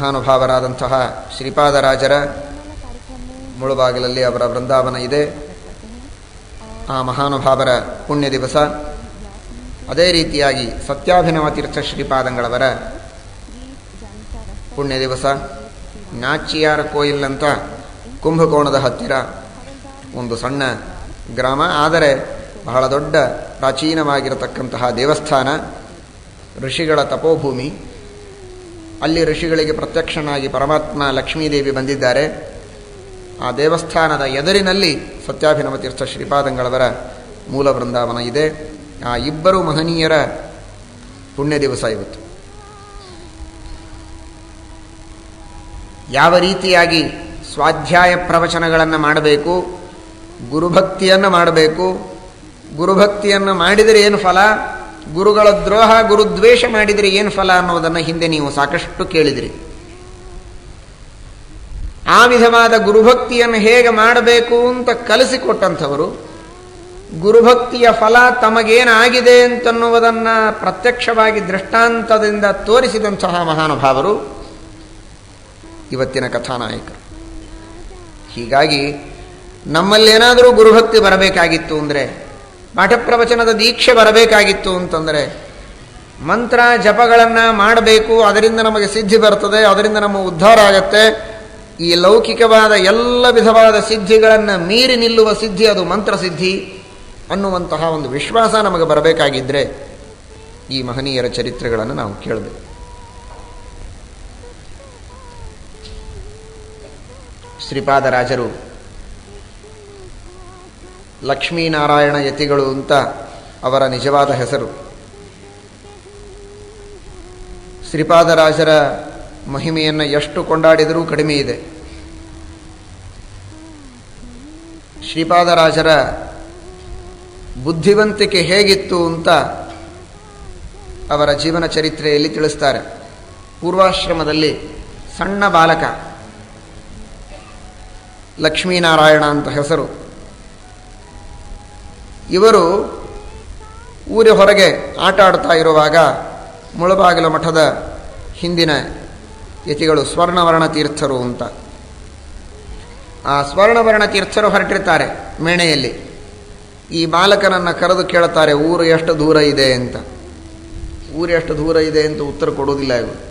ಮಹಾನುಭಾವರಾದಂತಹ ಶ್ರೀಪಾದರಾಜರ ಮುಳುಬಾಗಿಲಲ್ಲಿ ಅವರ ವೃಂದಾವನ ಇದೆ. ಆ ಮಹಾನುಭಾವರ ಪುಣ್ಯ ದಿವಸ. ಅದೇ ರೀತಿಯಾಗಿ ಸತ್ಯಾಭಿನವ ತೀರ್ಥ ಶ್ರೀಪಾದಂಗಳವರ ಪುಣ್ಯ ದಿವಸ. ನಾಚಿಯಾರ ಕೋಯಿಲ್ ಕುಂಭಕೋಣದ ಹತ್ತಿರ ಒಂದು ಸಣ್ಣ ಗ್ರಾಮ. ಆದರೆ ಬಹಳ ದೊಡ್ಡ ಪ್ರಾಚೀನವಾಗಿರತಕ್ಕಂತಹ ದೇವಸ್ಥಾನ, ಋಷಿಗಳ ತಪೋಭೂಮಿ. ಅಲ್ಲಿ ಋಷಿಗಳಿಗೆ ಪ್ರತ್ಯಕ್ಷನಾಗಿ ಪರಮಾತ್ಮ ಲಕ್ಷ್ಮೀದೇವಿ ಬಂದಿದ್ದಾರೆ. ಆ ದೇವಸ್ಥಾನದ ಎದುರಿನಲ್ಲಿ ಸತ್ಯಾಭಿನವ ತೀರ್ಥ ಶ್ರೀಪಾದಂಗಳವರ ಮೂಲ ಬೃಂದಾವನ ಇದೆ. ಆ ಇಬ್ಬರು ಮಹನೀಯರ ಪುಣ್ಯ ದಿವಸ ಇವತ್ತು. ಯಾವ ರೀತಿಯಾಗಿ ಸ್ವಾಧ್ಯಾಯ ಪ್ರವಚನಗಳನ್ನು ಮಾಡಬೇಕು, ಗುರುಭಕ್ತಿಯನ್ನು ಮಾಡಬೇಕು, ಗುರುಭಕ್ತಿಯನ್ನು ಮಾಡಿದರೆ ಏನು ಫಲ? ಗುರುಗಳ ದ್ರೋಹ ಗುರುದ್ವೇಷ ಮಾಡಿದರೆ ಏನು ಫಲ ಅನ್ನೋದನ್ನು ಹಿಂದೆ ನೀವು ಸಾಕಷ್ಟು ಕೇಳಿದಿರಿ. ಆ ವಿಧವಾದ ಗುರುಭಕ್ತಿಯನ್ನು ಹೇಗೆ ಮಾಡಬೇಕು ಅಂತ ಕಲಿಸಿಕೊಟ್ಟಂಥವರು, ಗುರುಭಕ್ತಿಯ ಫಲ ತಮಗೇನಾಗಿದೆ ಅಂತನ್ನುವುದನ್ನು ಪ್ರತ್ಯಕ್ಷವಾಗಿ ದೃಷ್ಟಾಂತದಿಂದ ತೋರಿಸಿದಂತಹ ಮಹಾನುಭಾವರು ಇವತ್ತಿನ ಕಥಾನಾಯಕರು. ಹೀಗಾಗಿ ನಮ್ಮಲ್ಲೇನಾದರೂ ಗುರುಭಕ್ತಿ ಬರಬೇಕಾಗಿತ್ತು ಅಂದರೆ ಪಾಠ ಪ್ರವಚನದ ದೀಕ್ಷೆ ಬರಬೇಕಾಗಿತ್ತು ಅಂತಂದರೆ ಮಂತ್ರ ಜಪಗಳನ್ನು ಮಾಡಬೇಕು, ಅದರಿಂದ ನಮಗೆ ಸಿದ್ಧಿ ಬರ್ತದೆ, ಅದರಿಂದ ನಮ್ಮ ಉದ್ಧಾರ ಆಗತ್ತೆ. ಈ ಲೌಕಿಕವಾದ ಎಲ್ಲ ವಿಧವಾದ ಸಿದ್ಧಿಗಳನ್ನು ಮೀರಿ ನಿಲ್ಲುವ ಸಿದ್ಧಿ ಅದು ಮಂತ್ರ ಸಿದ್ಧಿ ಅನ್ನುವಂತಹ ಒಂದು ವಿಶ್ವಾಸ ನಮಗೆ ಬರಬೇಕಾಗಿದ್ದರೆ ಈ ಮಹನೀಯರ ಚರಿತ್ರೆಗಳನ್ನು ನಾವು ಕೇಳಬೇಕು. ಶ್ರೀಪಾದರಾಜರು ಲಕ್ಷ್ಮೀನಾರಾಯಣ ಯತಿಗಳು ಅಂತ ಅವರ ನಿಜವಾದ ಹೆಸರು. ಶ್ರೀಪಾದರಾಜರ ಮಹಿಮೆಯನ್ನು ಎಷ್ಟು ಕೊಂಡಾಡಿದರೂ ಕಡಿಮೆ ಇದೆ. ಶ್ರೀಪಾದರಾಜರ ಬುದ್ಧಿವಂತಿಕೆ ಹೇಗಿತ್ತು ಅಂತ ಅವರ ಜೀವನ ಚರಿತ್ರೆಯಲ್ಲಿ ತಿಳಿಸ್ತಾರೆ. ಪೂರ್ವಾಶ್ರಮದಲ್ಲಿ ಸಣ್ಣ ಬಾಲಕ ಲಕ್ಷ್ಮೀನಾರಾಯಣ ಅಂತ ಹೆಸರು. ಇವರು ಊರ ಹೊರಗೆ ಆಟ ಆಡ್ತಾ ಇರುವಾಗ ಮುಳಬಾಗಿಲ ಮಠದ ಹಿಂದಿನ ಯತಿಗಳು ಸ್ವರ್ಣವರ್ಣ ತೀರ್ಥರು ಅಂತ. ಆ ಸ್ವರ್ಣವರ್ಣ ತೀರ್ಥರು ಹೊರಟಿರ್ತಾರೆ ಮೇಣೆಯಲ್ಲಿ. ಈ ಬಾಲಕನನ್ನು ಕರೆದು ಕೇಳುತ್ತಾರೆ, ಊರು ಎಷ್ಟು ದೂರ ಇದೆ ಅಂತ. ಊರು ಎಷ್ಟು ದೂರ ಇದೆ ಅಂತ ಉತ್ತರ ಕೊಡುವುದಿಲ್ಲ ಇವರು.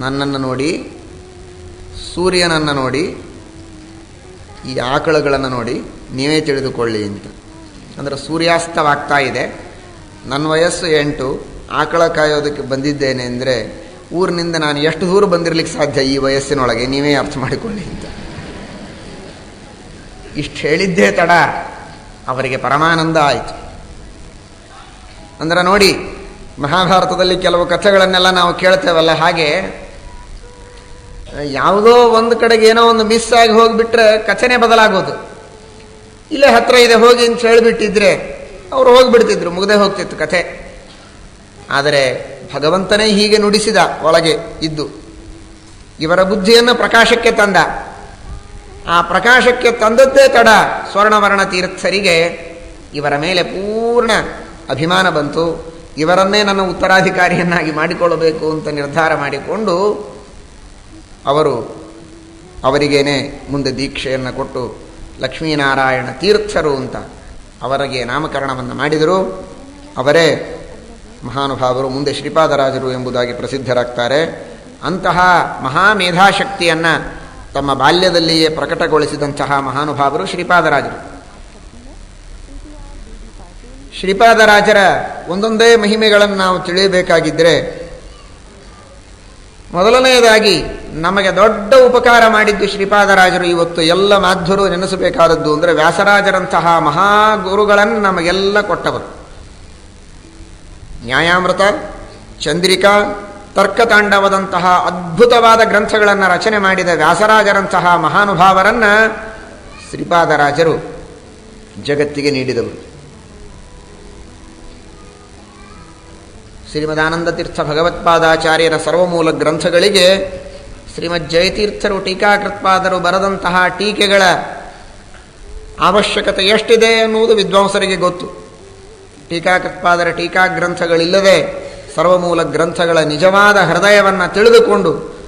ನನ್ನನ್ನು ನೋಡಿ, ಸೂರ್ಯನನ್ನು ನೋಡಿ, ಈ ಆಕಳುಗಳನ್ನು ನೋಡಿ ನೀವೇ ತಿಳಿದುಕೊಳ್ಳಿ ಅಂತ. ಅಂದರೆ ಸೂರ್ಯಾಸ್ತವಾಗ್ತಾ ಇದೆ. ನನ್ನ ವಯಸ್ಸು ಎಂಟು, ಆಕಳ ಕಾಯೋದಕ್ಕೆ ಬಂದಿದ್ದೇನೆ ಅಂದರೆ ಊರಿನಿಂದ ನಾನು ಎಷ್ಟು ದೂರ ಬಂದಿರಲಿಕ್ಕೆ ಸಾಧ್ಯ ಈ ವಯಸ್ಸಿನೊಳಗೆ? ನೀವೇ ಅರ್ಥ ಮಾಡಿಕೊಳ್ಳಿ ಅಂತ. ಇಷ್ಟು ಹೇಳಿದ್ದೇ ತಡ. ಅವರಿಗೆ ಪರಮಾನಂದ ಆಯಿತು. ಅಂದ್ರೆ ನೋಡಿ, ಮಹಾಭಾರತದಲ್ಲಿ ಕೆಲವು ಕಥೆಗಳನ್ನೆಲ್ಲ ನಾವು ಕೇಳ್ತೇವಲ್ಲ ಹಾಗೆ, ಯಾವುದೋ ಒಂದು ಕಡೆಗೆ ಏನೋ ಒಂದು ಮಿಸ್ ಆಗಿ ಹೋಗಿಬಿಟ್ರೆ ಕಥೆನೇ ಬದಲಾಗೋದು. ಇಲ್ಲೇ ಹತ್ರ ಇದೆ, ಹೋಗಿ ಅಂತ ಹೇಳಿಬಿಟ್ಟಿದ್ರೆ ಅವರು ಹೋಗಿಬಿಡ್ತಿದ್ರು, ಮುಗದೆ ಹೋಗ್ತಿತ್ತು ಕಥೆ. ಆದರೆ ಭಗವಂತನೇ ಹೀಗೆ ನುಡಿಸಿದ, ಒಳಗೆ ಇದ್ದು. ಇವರ ಬುದ್ಧಿಯನ್ನು ಪ್ರಕಾಶಕ್ಕೆ ತಂದ. ಆ ಪ್ರಕಾಶಕ್ಕೆ ತಂದದ್ದೇ ತಡ ಸ್ವರ್ಣವರ್ಣ ತೀರ್ಥರಿಗೆ ಇವರ ಮೇಲೆ ಪೂರ್ಣ ಅಭಿಮಾನ ಬಂತು. ಇವರನ್ನೇ ನನ್ನ ಉತ್ತರಾಧಿಕಾರಿಯನ್ನಾಗಿ ಮಾಡಿಕೊಳ್ಳಬೇಕು ಅಂತ ನಿರ್ಧಾರ ಮಾಡಿಕೊಂಡು ಅವರು ಅವರಿಗೇನೆ ಮುಂದೆ ದೀಕ್ಷೆಯನ್ನು ಕೊಟ್ಟು ಲಕ್ಷ್ಮೀನಾರಾಯಣ ತೀರ್ಥರು ಅಂತ ಅವರಿಗೆ ನಾಮಕರಣವನ್ನು ಮಾಡಿದರು. ಅವರೇ ಮಹಾನುಭಾವರು, ಮುಂದೆ ಶ್ರೀಪಾದರಾಜರು ಎಂಬುದಾಗಿ ಪ್ರಸಿದ್ಧರಾಗ್ತಾರೆ. ಅಂತಹ ಮಹಾಮೇಧಾಶಕ್ತಿಯನ್ನು ತಮ್ಮ ಬಾಲ್ಯದಲ್ಲಿಯೇ ಪ್ರಕಟಗೊಳಿಸಿದಂತಹ ಮಹಾನುಭಾವರು ಶ್ರೀಪಾದರಾಜರು. ಶ್ರೀಪಾದರಾಜರ ಒಂದೊಂದೇ ಮಹಿಮೆಗಳನ್ನು ನಾವು ತಿಳಿಯಬೇಕಾಗಿದ್ದರೆ ಮೊದಲನೆಯದಾಗಿ ನಮಗೆ ದೊಡ್ಡ ಉಪಕಾರ ಮಾಡಿದ್ದು ಶ್ರೀಪಾದರಾಜರು ಇವತ್ತು ಎಲ್ಲ ಮಾಧ್ಯರು ನೆನೆಸಬೇಕಾದದ್ದು ಅಂದರೆ ವ್ಯಾಸರಾಜರಂತಹ ಮಹಾಗುರುಗಳನ್ನು ನಮಗೆಲ್ಲ ಕೊಟ್ಟವರು. ನ್ಯಾಯಾಮೃತ, ಚಂದ್ರಿಕಾ, ತರ್ಕತಾಂಡವದಂತಹ ಅದ್ಭುತವಾದ ಗ್ರಂಥಗಳನ್ನು ರಚನೆ ಮಾಡಿದ ವ್ಯಾಸರಾಜರಂತಹ ಮಹಾನುಭಾವರನ್ನು ಶ್ರೀಪಾದರಾಜರು ಜಗತ್ತಿಗೆ ನೀಡಿದವರು. ಶ್ರೀಮದಾನಂದ ತೀರ್ಥ ಭಗವತ್ಪಾದಾಚಾರ್ಯರ ಸರ್ವಮೂಲ ಗ್ರಂಥಗಳಿಗೆ ಶ್ರೀಮದ್ ಜಯತೀರ್ಥರು ಟೀಕಾಕೃತ್ಪಾದರು ಬರೆದಂತಹ ಟೀಕೆಗಳ ಅವಶ್ಯಕತೆ ಎಷ್ಟಿದೆ ಎನ್ನುವುದು ವಿದ್ವಾಂಸರಿಗೆ ಗೊತ್ತು. ಟೀಕಾಕೃತ್ಪಾದರ ಟೀಕಾ ಗ್ರಂಥಗಳಿಲ್ಲದೆ ಸರ್ವಮೂಲ ಗ್ರಂಥಗಳ ನಿಜವಾದ ಹೃದಯವನ್ನು ತಿಳಿದುಕೊಂಡು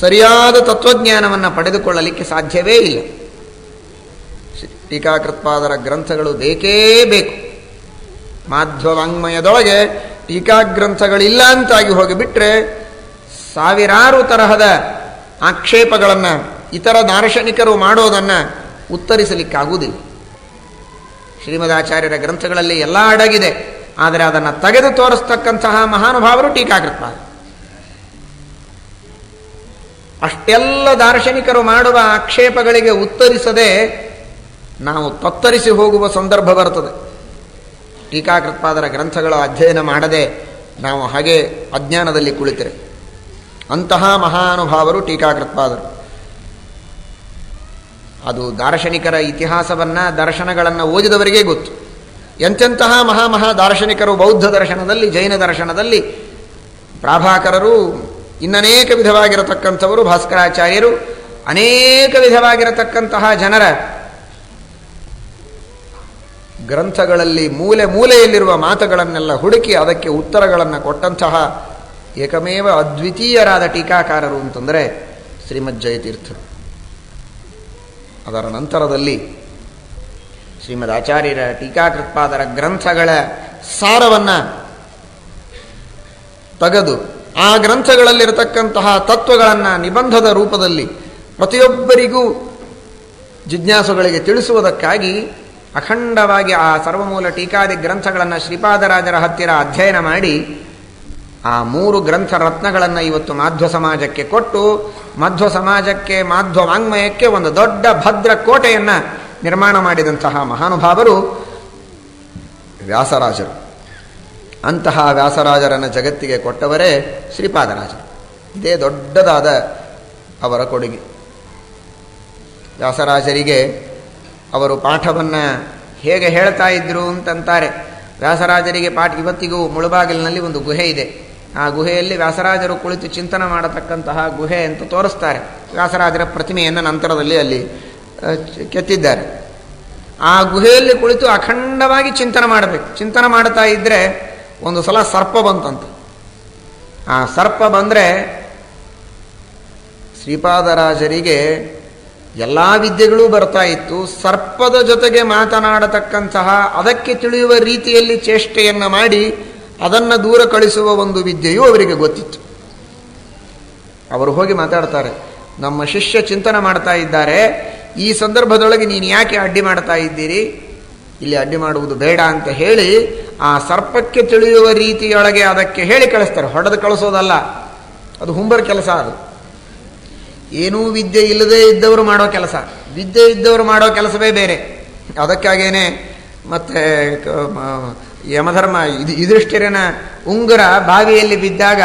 ಸರಿಯಾದ ತತ್ವಜ್ಞಾನವನ್ನು ಪಡೆದುಕೊಳ್ಳಲಿಕ್ಕೆ ಸಾಧ್ಯವೇ ಇಲ್ಲ. ಟೀಕಾಕೃತ್ಪಾದರ ಗ್ರಂಥಗಳು ಬೇಕೇ ಬೇಕು. ಮಾಧ್ವವಾಂಗ್ಮಯದೊಳಗೆ ಟೀಕಾಗ್ರಂಥಗಳಿಲ್ಲ ಅಂತಾಗಿ ಹೋಗಿಬಿಟ್ರೆ ಸಾವಿರಾರು ತರಹದ ಆಕ್ಷೇಪಗಳನ್ನು ಇತರ ದಾರ್ಶನಿಕರು ಮಾಡೋದನ್ನು ಉತ್ತರಿಸಲಿಕ್ಕಾಗುವುದಿಲ್ಲ. ಶ್ರೀಮದಾಚಾರ್ಯರ ಗ್ರಂಥಗಳಲ್ಲಿ ಎಲ್ಲ ಅಡಗಿದೆ, ಆದರೆ ಅದನ್ನು ತೆಗೆದು ತೋರಿಸ್ತಕ್ಕಂತಹ ಮಹಾನುಭಾವರು ಟೀಕಾಕೃತ ಅಷ್ಟೆಲ್ಲ ದಾರ್ಶನಿಕರು ಮಾಡುವ ಆಕ್ಷೇಪಗಳಿಗೆ ಉತ್ತರಿಸದೆ ನಾವು ತತ್ತರಿಸಿ ಹೋಗುವ ಸಂದರ್ಭ ಬರ್ತದೆ. ಟೀಕಾಕೃತ್ಪಾದರ ಗ್ರಂಥಗಳ ಅಧ್ಯಯನ ಮಾಡದೆ ನಾವು ಹಾಗೆ ಅಜ್ಞಾನದಲ್ಲಿ ಕುಳಿತರೆ. ಅಂತಹ ಮಹಾನುಭಾವರು ಟೀಕಾಕೃತ್ಪಾದರು. ಅದು ದಾರ್ಶನಿಕರ ಇತಿಹಾಸವನ್ನು, ದರ್ಶನಗಳನ್ನು ಓದಿದವರಿಗೆ ಗೊತ್ತು. ಎಂತೆಂತಹ ಮಹಾ ಮಹಾ ದಾರ್ಶನಿಕರು ಬೌದ್ಧ ದರ್ಶನದಲ್ಲಿ, ಜೈನ ದರ್ಶನದಲ್ಲಿ ಪ್ರಾಭಾಕರರು, ಇನ್ನನೇಕ ವಿಧವಾಗಿರತಕ್ಕಂಥವರು, ಭಾಸ್ಕರಾಚಾರ್ಯರು, ಅನೇಕ ವಿಧವಾಗಿರತಕ್ಕಂತಹ ಜನರ ಗ್ರಂಥಗಳಲ್ಲಿ ಮೂಲೆ ಮೂಲೆಯಲ್ಲಿರುವ ಮಾತುಗಳನ್ನೆಲ್ಲ ಹುಡುಕಿ ಅದಕ್ಕೆ ಉತ್ತರಗಳನ್ನು ಕೊಟ್ಟಂತಹ ಏಕಮೇವ ಅದ್ವಿತೀಯರಾದ ಟೀಕಾಕಾರರು ಅಂತಂದರೆ ಶ್ರೀಮದ್ ಜಯತೀರ್ಥರು. ಅದರ ನಂತರದಲ್ಲಿ ಶ್ರೀಮದ್ ಆಚಾರ್ಯರ ಟೀಕಾಕೃತ್ಪಾದರ ಗ್ರಂಥಗಳ ಸಾರವನ್ನು ತೆಗೆದು ಆ ಗ್ರಂಥಗಳಲ್ಲಿರತಕ್ಕಂತಹ ತತ್ವಗಳನ್ನು ನಿಬಂಧದ ರೂಪದಲ್ಲಿ ಪ್ರತಿಯೊಬ್ಬರಿಗೂ ಜಿಜ್ಞಾಸುಗಳಿಗೆ ತಿಳಿಸುವುದಕ್ಕಾಗಿ ಅಖಂಡವಾಗಿ ಆ ಸರ್ವಮೂಲ ಟೀಕಾದಿ ಗ್ರಂಥಗಳನ್ನು ಶ್ರೀಪಾದರಾಜರ ಹತ್ತಿರ ಅಧ್ಯಯನ ಮಾಡಿ, ಆ ಮೂರು ಗ್ರಂಥ ರತ್ನಗಳನ್ನು ಇವತ್ತು ಮಾಧ್ವ ಸಮಾಜಕ್ಕೆ ಕೊಟ್ಟು, ಮಧ್ವ ಸಮಾಜಕ್ಕೆ, ಮಾಧ್ವ ವಾಂಗ್ಮಯಕ್ಕೆ ಒಂದು ದೊಡ್ಡ ಭದ್ರ ಕೋಟೆಯನ್ನು ನಿರ್ಮಾಣ ಮಾಡಿದಂತಹ ಮಹಾನುಭಾವರು ವ್ಯಾಸರಾಜರು. ಅಂತಹ ವ್ಯಾಸರಾಜರನ್ನು ಜಗತ್ತಿಗೆ ಕೊಟ್ಟವರೇ ಶ್ರೀಪಾದರಾಜರು. ಇದೇ ದೊಡ್ಡದಾದ ಅವರ ಕೊಡುಗೆ. ವ್ಯಾಸರಾಜರಿಗೆ ಅವರು ಪಾಠವನ್ನು ಹೇಗೆ ಹೇಳ್ತಾ ಇದ್ರು ಅಂತಂತಾರೆ. ವ್ಯಾಸರಾಜರಿಗೆ ಪಾಠ, ಇವತ್ತಿಗೂ ಮುಳುಬಾಗಿಲಿನಲ್ಲಿ ಒಂದು ಗುಹೆ ಇದೆ. ಆ ಗುಹೆಯಲ್ಲಿ ವ್ಯಾಸರಾಜರು ಕುಳಿತು ಚಿಂತನೆ ಮಾಡತಕ್ಕಂತಹ ಗುಹೆ ಅಂತ ತೋರಿಸ್ತಾರೆ. ವ್ಯಾಸರಾಜರ ಪ್ರತಿಮೆಯನ್ನು ನಂತರದಲ್ಲಿ ಅಲ್ಲಿ ಕೆತ್ತಿದ್ದಾರೆ. ಆ ಗುಹೆಯಲ್ಲಿ ಕುಳಿತು ಅಖಂಡವಾಗಿ ಚಿಂತನೆ ಮಾಡಬೇಕು. ಚಿಂತನೆ ಮಾಡ್ತಾ ಇದ್ದರೆ ಒಂದು ಸಲ ಸರ್ಪ ಬಂತಂತ. ಆ ಸರ್ಪ ಬಂದರೆ ಶ್ರೀಪಾದರಾಜರಿಗೆ ಎಲ್ಲ ವಿದ್ಯೆಗಳೂ ಬರ್ತಾ ಇತ್ತು. ಸರ್ಪದ ಜೊತೆಗೆ ಮಾತನಾಡತಕ್ಕಂತಹ ಅದಕ್ಕೆ ತಿಳಿಯುವ ರೀತಿಯಲ್ಲಿ ಚೇಷ್ಟೆಯನ್ನು ಮಾಡಿ ಅದನ್ನು ದೂರ ಕಳಿಸುವ ಒಂದು ವಿದ್ಯೆಯೂ ಅವರಿಗೆ ಗೊತ್ತಿತ್ತು. ಅವರು ಹೋಗಿ ಮಾತಾಡ್ತಾರೆ. ನಮ್ಮ ಶಿಷ್ಯ ಚಿಂತನೆ ಮಾಡ್ತಾ ಇದ್ದಾರೆ. ಈ ಸಂದರ್ಭದೊಳಗೆ ನೀನು ಯಾಕೆ ಅಡ್ಡಿ ಮಾಡ್ತಾ ಇದ್ದೀರಿ? ಇಲ್ಲಿ ಅಡ್ಡಿ ಮಾಡುವುದು ಬೇಡ ಅಂತ ಹೇಳಿ ಆ ಸರ್ಪಕ್ಕೆ ತಿಳಿಯುವ ರೀತಿಯೊಳಗೆ ಅದಕ್ಕೆ ಹೇಳಿ ಕಳಿಸ್ತಾರೆ. ಹೊಡೆದು ಕಳಿಸೋದಲ್ಲ. ಅದು ಹುಂಬರ್ ಕೆಲಸ ಅದು. ಏನೂ ವಿದ್ಯೆ ಇಲ್ಲದೆ ಇದ್ದವರು ಮಾಡೋ ಕೆಲಸ. ವಿದ್ಯೆ ಇದ್ದವರು ಮಾಡೋ ಕೆಲಸವೇ ಬೇರೆ. ಅದಕ್ಕಾಗೇನೆ ಮತ್ತೆ ಯಮಧರ್ಮ, ಇದು, ಯುಧಿಷ್ಠಿರನ ಉಂಗುರ ಬಾವಿಯಲ್ಲಿ ಬಿದ್ದಾಗ,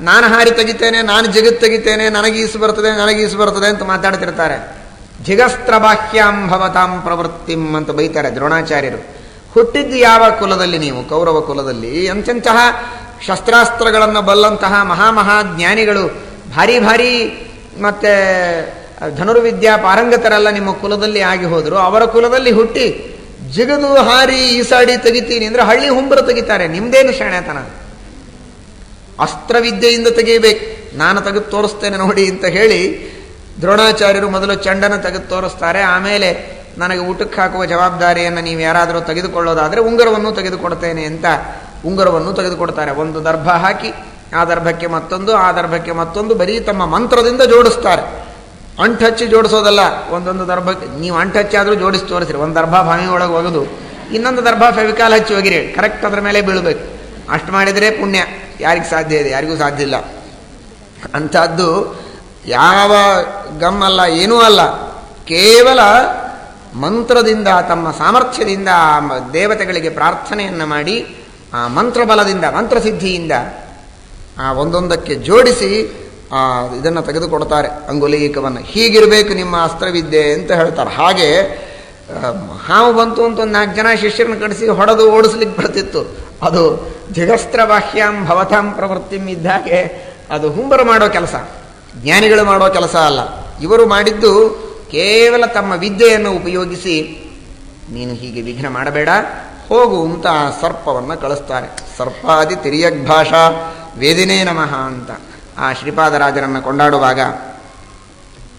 ನಾನು ಹಾರಿ ತೆಗಿತೇನೆ, ನಾನು ಜಗತ್ ತೆಗಿತೇನೆ ನನಗೀಸು ಬರ್ತದೆ ನನಗೀಸು ಬರ್ತದೆ ಅಂತ ಮಾತಾಡ್ತಿರ್ತಾರೆ. ಜಿಗಸ್ತ್ರ ಬಾಹ್ಯಾಂ ಭವತಾಂ ಪ್ರವೃತ್ತಿಂ ಅಂತ ಬೈತಾರೆ ದ್ರೋಣಾಚಾರ್ಯರು. ಹುಟ್ಟಿದ್ದು ಯಾವ ಕುಲದಲ್ಲಿ ನೀವು? ಕೌರವ ಕುಲದಲ್ಲಿ. ಎಂತೆಂತಹ ಶಸ್ತ್ರಾಸ್ತ್ರಗಳನ್ನು ಬಲ್ಲಂತಹ ಮಹಾಮಹಾ ಜ್ಞಾನಿಗಳು ಭಾರಿ ಭಾರಿ ಮತ್ತೆ ಧನುರ್ವಿದ್ಯಾ ಪಾರಂಗತರೆಲ್ಲ ನಿಮ್ಮ ಕುಲದಲ್ಲಿ ಆಗಿ ಹೋದರು. ಅವರ ಕುಲದಲ್ಲಿ ಹುಟ್ಟಿ ಜಿಗದು ಹಾರಿ ಈಸಾಡಿ ತೆಗಿತೀನಿ ಅಂದರೆ ಹಳ್ಳಿ ಹುಂಬರ ತೆಗಿತಾರೆ. ನಿಮ್ದೇನು ಶಾಣೆತನ ಅಸ್ತ್ರವಿದ್ಯೆಯಿಂದ ತೆಗೆಯಬೇಕು ನಾನು ತೆಗೆದು ತೋರಿಸ್ತೇನೆ ನೋಡಿ ಅಂತ ಹೇಳಿ ದ್ರೋಣಾಚಾರ್ಯರು ಮೊದಲು ಚಂಡನ ತೆಗೆದು ತೋರಿಸ್ತಾರೆ. ಆಮೇಲೆ ನನಗೆ ಊಟಕ್ಕೆ ಹಾಕುವ ಜವಾಬ್ದಾರಿಯನ್ನು ನೀವು ಯಾರಾದರೂ ತೆಗೆದುಕೊಳ್ಳೋದಾದರೆ ಉಂಗರವನ್ನು ತೆಗೆದುಕೊಡ್ತೇನೆ ಅಂತ ಉಂಗುರವನ್ನು ತೆಗೆದುಕೊಡ್ತಾರೆ. ಒಂದು ದರ್ಭ ಹಾಕಿ ಆ ದರ್ಭಕ್ಕೆ ಮತ್ತೊಂದು, ಆ ದರ್ಭಕ್ಕೆ ಮತ್ತೊಂದು, ಬರೀ ತಮ್ಮ ಮಂತ್ರದಿಂದ ಜೋಡಿಸ್ತಾರೆ. ಅಂಟಚ್ಚಿ ಜೋಡಿಸೋದಲ್ಲ, ಒಂದೊಂದು ದರ್ಭಕ್ಕೆ. ನೀವು ಅಂಟಚ್ಚಿ ಆದರೂ ಜೋಡಿಸಿ ತೋರಿಸ್ರಿ. ಒಂದು ದರ್ಭ ಭಾವಿ ಒಳಗೆ ಒಗೆದು ಇನ್ನೊಂದು ದರ್ಭ ಫೆವಿಕಾಲ್ ಹಚ್ಚಿ ಹೋಗಿರಿ. ಕರೆಕ್ಟ್ ಅದರ ಮೇಲೆ ಬೀಳಬೇಕು. ಅಷ್ಟು ಮಾಡಿದರೆ ಪುಣ್ಯ. ಯಾರಿಗೆ ಸಾಧ್ಯ ಇದೆ? ಯಾರಿಗೂ ಸಾಧ್ಯ ಇಲ್ಲ. ಅಂಥದ್ದು ಯಾವ ಗಮ್ ಅಲ್ಲ, ಏನೂ ಅಲ್ಲ. ಕೇವಲ ಮಂತ್ರದಿಂದ, ತಮ್ಮ ಸಾಮರ್ಥ್ಯದಿಂದ, ದೇವತೆಗಳಿಗೆ ಪ್ರಾರ್ಥನೆಯನ್ನು ಮಾಡಿ, ಆ ಮಂತ್ರಬಲದಿಂದ, ಮಂತ್ರಸಿದ್ಧಿಯಿಂದ ಆ ಒಂದೊಂದಕ್ಕೆ ಜೋಡಿಸಿ, ಆ, ಇದನ್ನು ತೆಗೆದುಕೊಡ್ತಾರೆ ಅಂಗುಲೀಕವನ್ನು. ಹೀಗಿರಬೇಕು ನಿಮ್ಮ ಅಸ್ತ್ರವಿದ್ಯೆ ಅಂತ ಹೇಳ್ತಾರೆ. ಹಾಗೆ ಹಾವು ಬಂತು ಅಂತ ಒಂದು ನಾಲ್ಕು ಜನ ಶಿಷ್ಯರನ್ನು ಕಡಿಸಿ ಹೊಡೆದು ಓಡಿಸ್ಲಿಕ್ಕೆ ಬರ್ತಿತ್ತು. ಅದು ಜಗಸ್ತ್ರ ಬಾಹ್ಯಾಂ ಭವತಾಂ ಪ್ರವೃತ್ತಿಂ ಇದ್ದಾಗೆ ಅದು ಹುಂಬರು ಮಾಡೋ ಕೆಲಸ. ಜ್ಞಾನಿಗಳು ಮಾಡೋ ಕೆಲಸ ಅಲ್ಲ. ಇವರು ಮಾಡಿದ್ದು ಕೇವಲ ತಮ್ಮ ವಿದ್ಯೆಯನ್ನು ಉಪಯೋಗಿಸಿ, ನೀನು ಹೀಗೆ ವಿಘ್ನ ಮಾಡಬೇಡ, ಹೋಗು ಅಂತ ಸರ್ಪವನ್ನು ಕಳಿಸ್ತಾರೆ. ಸರ್ಪಾದಿ ತಿರಿಯಗ್ ಭಾಷಾ ವೇದಿನೇ ನಮಃ ಅಂತ ಆ ಶ್ರೀಪಾದರಾಜರನ್ನು ಕೊಂಡಾಡುವಾಗ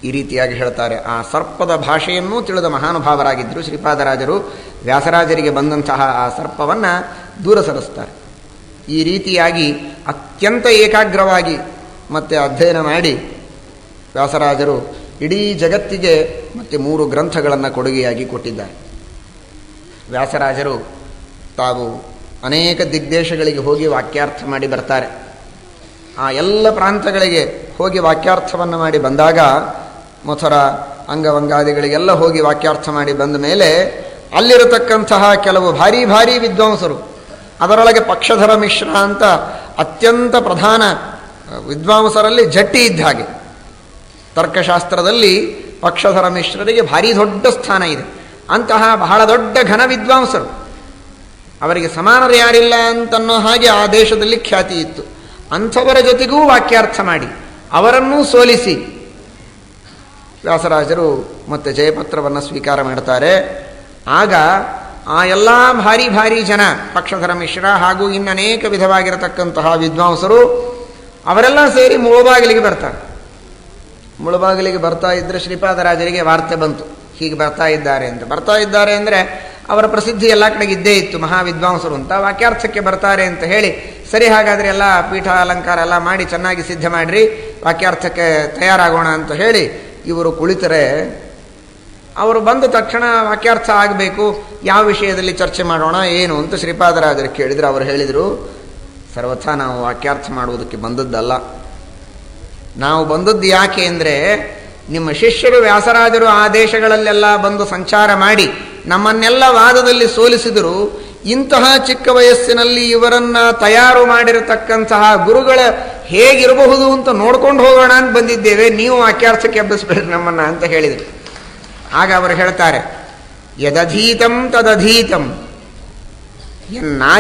ಈ ರೀತಿಯಾಗಿ ಹೇಳ್ತಾರೆ, ಆ ಸರ್ಪದ ಭಾಷೆಯನ್ನೂ ತಿಳಿದ ಮಹಾನುಭಾವರಾಗಿದ್ದರು ಶ್ರೀಪಾದರಾಜರು. ವ್ಯಾಸರಾಜರಿಗೆ ಬಂದಂತಹ ಆ ಸರ್ಪವನ್ನು ದೂರ ಸರಿಸ್ತಾರೆ. ಈ ರೀತಿಯಾಗಿ ಅತ್ಯಂತ ಏಕಾಗ್ರವಾಗಿ ಮತ್ತೆ ಅಧ್ಯಯನ ಮಾಡಿ ವ್ಯಾಸರಾಜರು ಇಡೀ ಜಗತ್ತಿಗೆ ಮತ್ತೆ ಮೂರು ಗ್ರಂಥಗಳನ್ನು ಕೊಡುಗೆಯಾಗಿ ಕೊಟ್ಟಿದ್ದಾರೆ. ವ್ಯಾಸರಾಜರು ತಾವು ಅನೇಕ ದಿಗ್ದೇಶಗಳಿಗೆ ಹೋಗಿ ವಾಕ್ಯಾರ್ಥ ಮಾಡಿ ಬರ್ತಾರೆ. ಆ ಎಲ್ಲ ಪ್ರಾಂತಗಳಿಗೆ ಹೋಗಿ ವಾಕ್ಯಾರ್ಥವನ್ನು ಮಾಡಿ ಬಂದಾಗ, ಮಥುರ, ಅಂಗವಂಗಾದಿಗಳಿಗೆಲ್ಲ ಹೋಗಿ ವಾಕ್ಯಾರ್ಥ ಮಾಡಿ ಬಂದ ಮೇಲೆ ಅಲ್ಲಿರತಕ್ಕಂತಹ ಕೆಲವು ಭಾರಿ ಭಾರಿ ವಿದ್ವಾಂಸರು, ಅದರೊಳಗೆ ಪಕ್ಷಧರ ಮಿಶ್ರ ಅಂತ ಅತ್ಯಂತ ಪ್ರಧಾನ ವಿದ್ವಾಂಸರಲ್ಲಿ ಜಟ್ಟಿ ಇದ್ದ ಹಾಗೆ. ತರ್ಕಶಾಸ್ತ್ರದಲ್ಲಿ ಪಕ್ಷಧರ ಮಿಶ್ರರಿಗೆ ಭಾರಿ ದೊಡ್ಡ ಸ್ಥಾನ ಇದೆ. ಅಂತಹ ಬಹಳ ದೊಡ್ಡ ಘನ ವಿದ್ವಾಂಸರು. ಅವರಿಗೆ ಸಮಾನರು ಯಾರಿಲ್ಲ ಅಂತನ್ನೋ ಹಾಗೆ ಆ ದೇಶದಲ್ಲಿ ಖ್ಯಾತಿ ಇತ್ತು. ಅಂಥವರ ಜೊತೆಗೂ ವಾಕ್ಯಾರ್ಥ ಮಾಡಿ, ಅವರನ್ನೂ ಸೋಲಿಸಿ. ವ್ಯಾಸರಾಜರು ಮತ್ತೆ ಜಯಪತ್ರವನ್ನು ಸ್ವೀಕಾರ ಮಾಡ್ತಾರೆ. ಆಗ ಆ ಎಲ್ಲ ಭಾರಿ ಭಾರಿ ಜನ, ಪಕ್ಷಧರ ಮಿಶ್ರ ಹಾಗೂ ಇನ್ನನೇಕ ವಿಧವಾಗಿರತಕ್ಕಂತಹ ವಿದ್ವಾಂಸರು, ಅವರೆಲ್ಲ ಸೇರಿ ಮುಳುಬಾಗಿಲಿಗೆ ಬರ್ತಾರೆ. ಮುಳುಬಾಗಿಲಿಗೆ ಬರ್ತಾ ಇದ್ದರೆ ಶ್ರೀಪಾದರಾಜರಿಗೆ ವಾರ್ತೆ ಬಂತು. ಹೀಗೆ ಬರ್ತಾ ಇದ್ದಾರೆ ಅಂತ. ಬರ್ತಾ ಇದ್ದಾರೆ ಅಂದರೆ ಅವರ ಪ್ರಸಿದ್ಧಿ ಎಲ್ಲ ಕಡೆಗೆ ಇದ್ದೇ ಇತ್ತು. ಮಹಾವಿದ್ವಾಂಸರು ಅಂತ ವಾಕ್ಯಾರ್ಥಕ್ಕೆ ಬರ್ತಾರೆ ಅಂತ ಹೇಳಿ ಸರಿ ಹಾಗಾದರೆ ಎಲ್ಲ ಪೀಠ ಅಲಂಕಾರ ಎಲ್ಲ ಮಾಡಿ ಚೆನ್ನಾಗಿ ಸಿದ್ಧ ಮಾಡಿರಿ, ವಾಕ್ಯಾರ್ಥಕ್ಕೆ ತಯಾರಾಗೋಣ ಅಂತ ಹೇಳಿ ಇವರು ಕುಳಿತರೆ. ಅವರು ಬಂದ ತಕ್ಷಣ ವಾಕ್ಯಾರ್ಥ ಆಗಬೇಕು, ಯಾವ ವಿಷಯದಲ್ಲಿ ಚರ್ಚೆ ಮಾಡೋಣ, ಏನು ಅಂತ ಶ್ರೀಪಾದರಾಜರು ಕೇಳಿದರು. ಅವರು ಹೇಳಿದರು, ಸರ್ವಥಾ ನಾವು ವಾಕ್ಯಾರ್ಥ ಮಾಡುವುದಕ್ಕೆ ಬಂದದ್ದಲ್ಲ. ನಾವು ಬಂದದ್ದು ಯಾಕೆ ಅಂದರೆ, ನಿಮ್ಮ ಶಿಷ್ಯರು, ವ್ಯಾಸರಾಜರು ಆ ದೇಶಗಳಲ್ಲೆಲ್ಲ ಬಂದು ಸಂಚಾರ ಮಾಡಿ ನಮ್ಮನ್ನೆಲ್ಲ ವಾದದಲ್ಲಿ ಸೋಲಿಸಿದರು ಇಂತಹ ಚಿಕ್ಕ ವಯಸ್ಸಿನಲ್ಲಿ ಇವರನ್ನ ತಯಾರು ಮಾಡಿರತಕ್ಕಂತಹ ಗುರುಗಳ ಹೇಗಿರಬಹುದು ಅಂತ ನೋಡ್ಕೊಂಡು ಹೋಗೋಣ ಅಂತ ಬಂದಿದ್ದೇವೆ. ನೀವು ವಾಕ್ಯಾರ್ಥಕ್ಕೆ ಎಬ್ಬಿಸ್ಬೇಡ್ರಿ ನಮ್ಮನ್ನ ಅಂತ ಹೇಳಿದರು. ಆಗ ಅವರು ಹೇಳ್ತಾರೆ, ಯದಧೀತಂ ತದಧೀತಂ. ಎನ್ನಾ